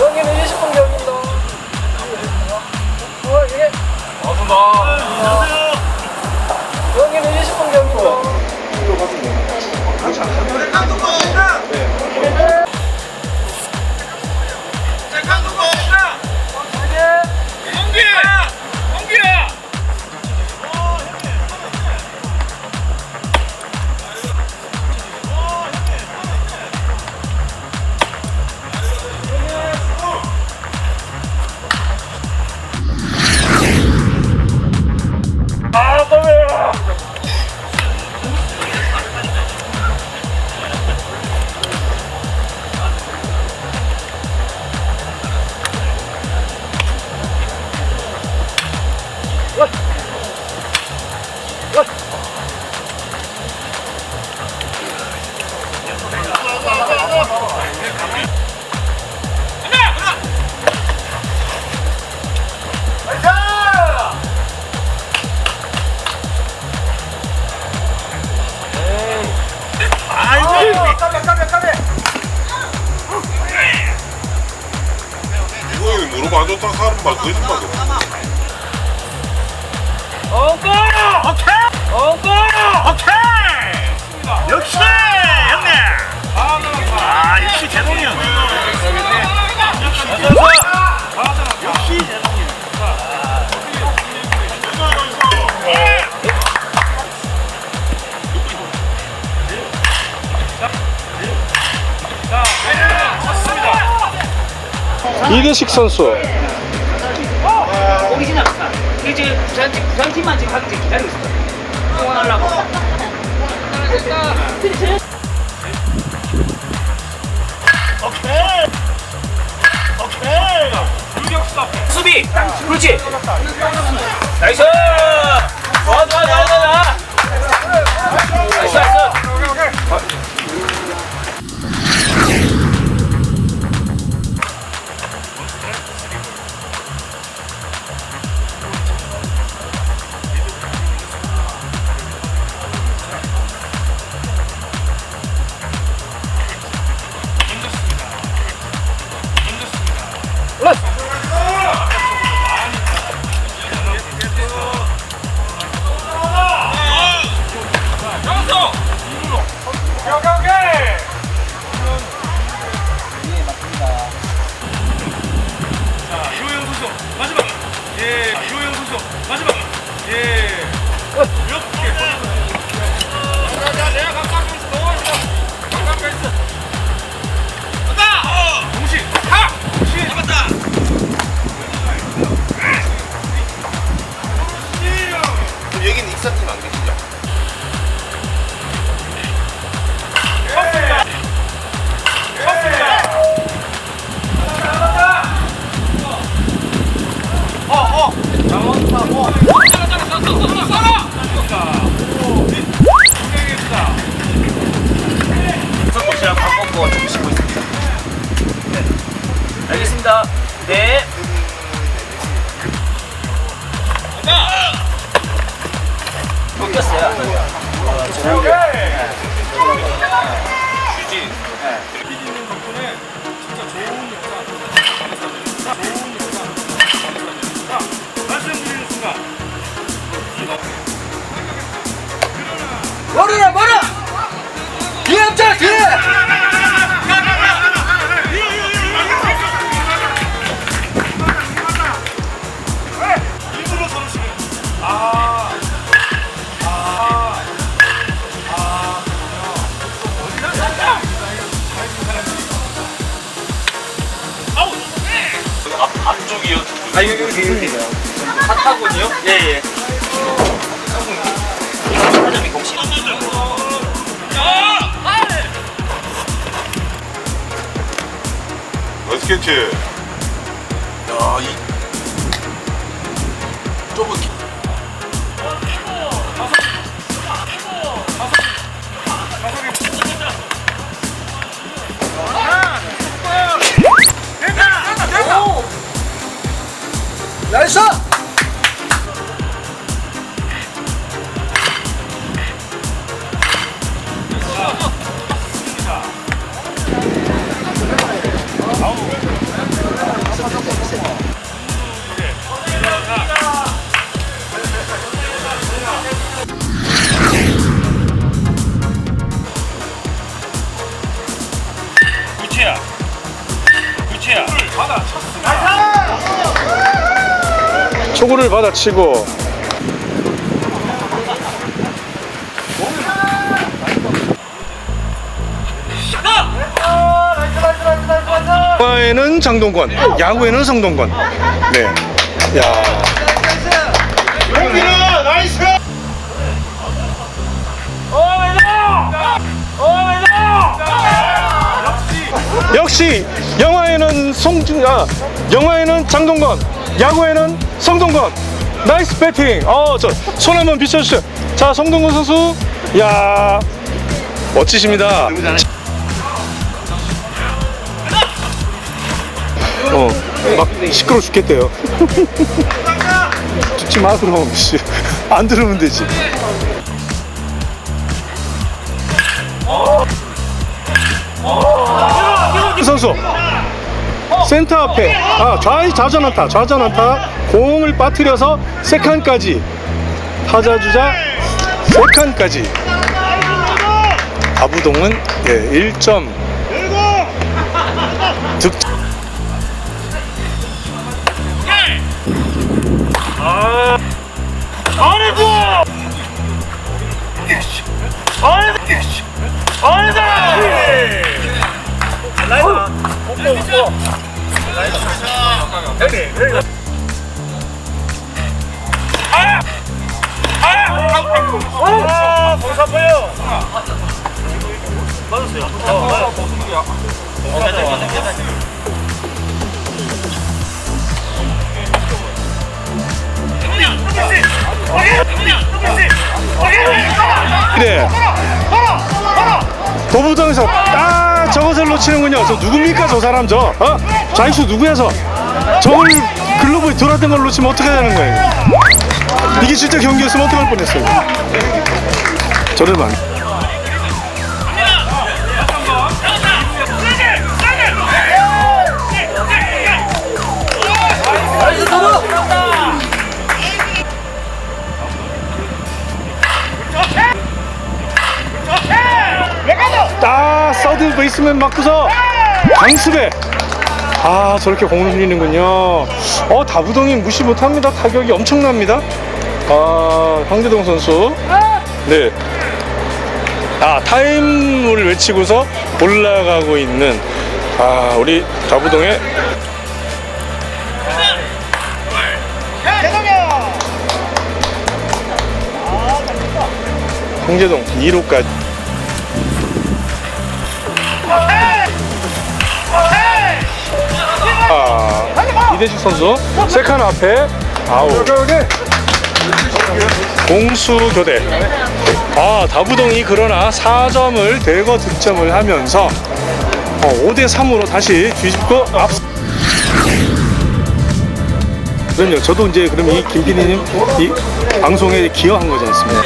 여기는 20분 경기입니다. 어, 이게 여기 하는 말 거짓말이야. 엉꺼! 오케이! 엉꺼! 오케이! 역시 형님! 아 역시 제동이 형. 역시. 이대식 선수. 오기 지나갔다. 이게 지금 부산팀만 지금 기다리고 있어. 응원하려고. 오케이! 오케이! 유격수 수비! 그렇지! 나이스! 좋아, 좋아, 좋아, 좋아, 나이스 캐치. 야, 이 좁은 기- 나이스! 볼을 받아치고 야구에는 장동건, 야구에는 성동건. 네. 야. 역시 영화에는 송중 아 영화에는 장동건, 야구에는 성동건. 나이스 배팅. 어저 손 한번 비춰주세요. 자 성동건 선수, 야 멋지십니다. 어, 막 시끄러 죽겠대요. 듣지 마 그럼 씨. 안 들으면 되지. 선수 센터 앞에 아 좌, 좌전 안타 좌전 안타 공을 빠뜨려서 세칸까지 타자 주자 세칸까지 아부동은 예, 1점 득점 아, 거기서 아파요. 맞았어요. 어, 맞았어요. 그래. 도부동에서 딱 저것을 놓치는군요. 저 누굽니까? 저 사람 저? 어? 좌익수 누구야 저? 저걸 글로브에 들어왔던 걸 놓치면 어떻게 되는 거예요? 이게 진짜 경기였으면 어떡할 뻔했어요. 저를 만 딱 서드 베이스맨 맞고서 강습에. 아 저렇게 공을 흘리는군요. 어 다부동이 무시 못합니다. 타격이 엄청납니다. 아 황대동 선수. 네 아 타임을 외치고서 올라가고 있는 아 우리 다부동의 황재동 2루까지 아, 이대식 선수 세칸 앞에 아웃. 공수 교대. 아 다부동이 그러나 4점을 대거 득점을 하면서 5대 3으로 다시 뒤집고 앞. 그럼요. 저도 이제 그럼 이 김PD님 이 방송에 기여한 거지 않습니까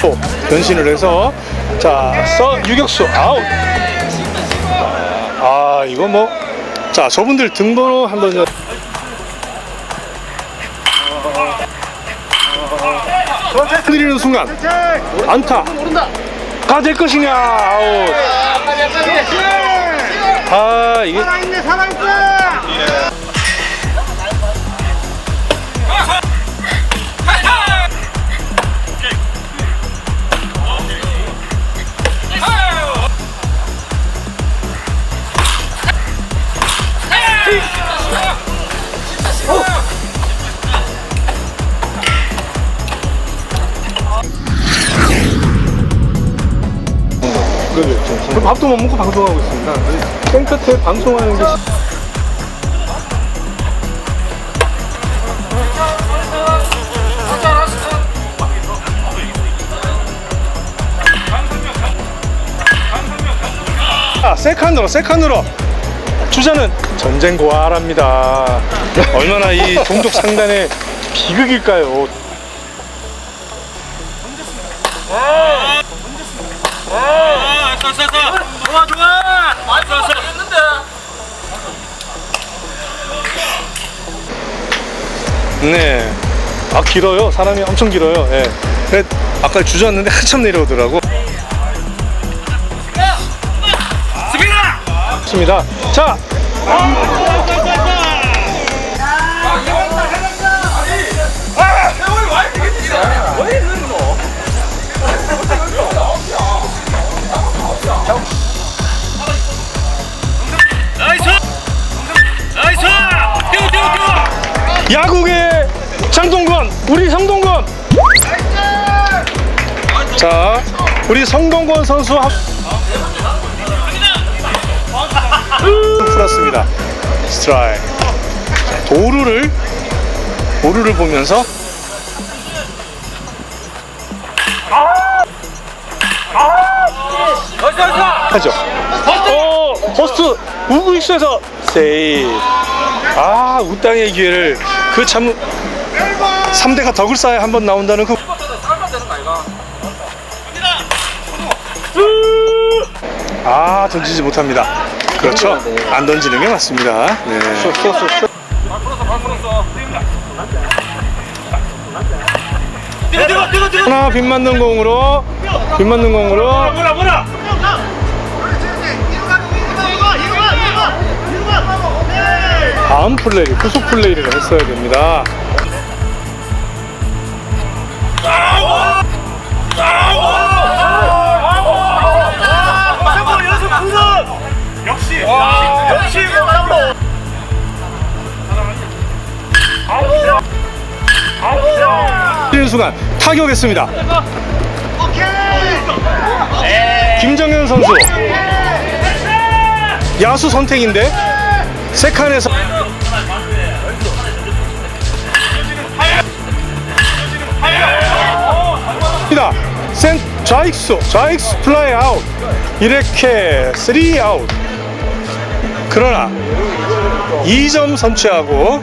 또 변신을 해서 자, 써 유격수 아웃. 아, 이거 뭐 자, 저분들 등번호 한번 드리는 순간 안타 가 될 것이냐 아웃 아 이게 그렇죠. 저 밥도 못 먹고 방송하고 있습니다. 땡 끝에 방송하는 게 아, 세칸으로 세칸으로 주자는 전쟁 고아랍니다. 얼마나 이 종족 상단의 비극일까요? 됐어. 좋아, 좋아. 많이 좋았어. 했는데. 네. 아 길어요. 사람이 엄청 길어요. 예. 그래, 아까 주저앉는데 한참 내려오더라고. 스피나! 좋습니다. 자, 야구의 장동건, 우리 성동건. 자, 우리 성동건 선수 한... 풀었습니다. 스트라이크. 자, 도루를 도루를 보면서! 하죠. 어, 포스트 우구익수에서 세이브. 아, 우땅의 기회를 그 참 3대가 덕을 쌓아 한번 나온다는 그 아, 던지지 못합니다. 그렇죠. 안 던지는 게 맞습니다. 네. 하나 빗 맞는 공으로 빗 맞는 공으로 다음 플레이 후속 플레이를 했어야 됩니다. 뛰는 순간 타격했습니다. 김정현 선수 야수 선택인데 세칸에서 입니다. 센 좌익수 좌익수 플라이 아웃 이렇게 3 아웃 그러나 2점 선취하고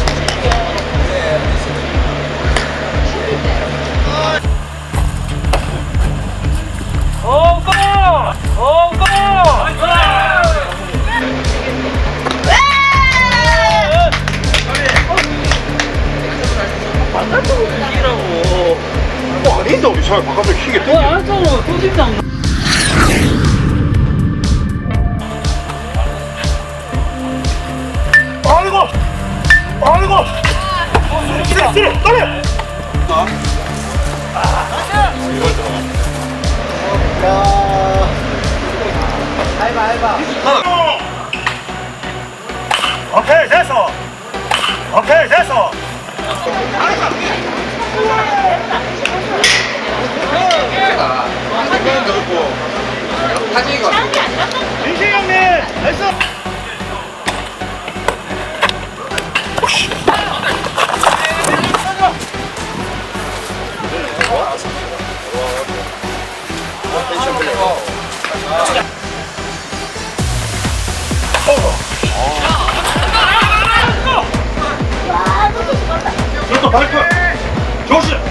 아닌데 우리 잘 바깥에 희게 땡겨 아이고! 아이고! 쓰리, 쓰리, 빨리! 저도 발표. 조심. 세컨 오케이 됐어. 오케이 사진이 거 민식 형님 됐어. 儿子，就是。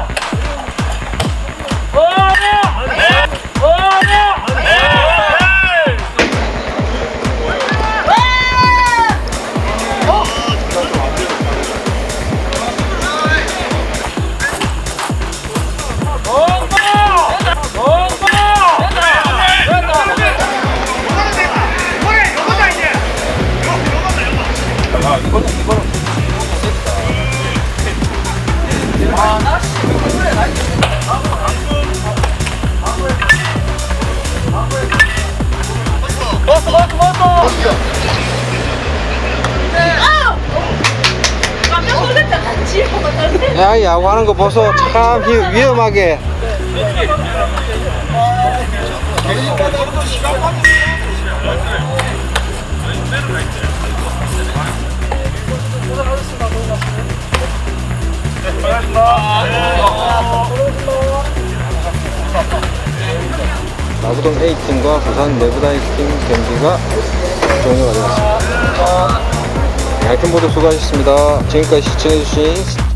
보소 참 위- 위험하게 나부동 A팀과 부산 내부다이팀 경기가 종료가 되었습니다. 양팀 모두 수고하셨습니다. 지금까지 시청해주신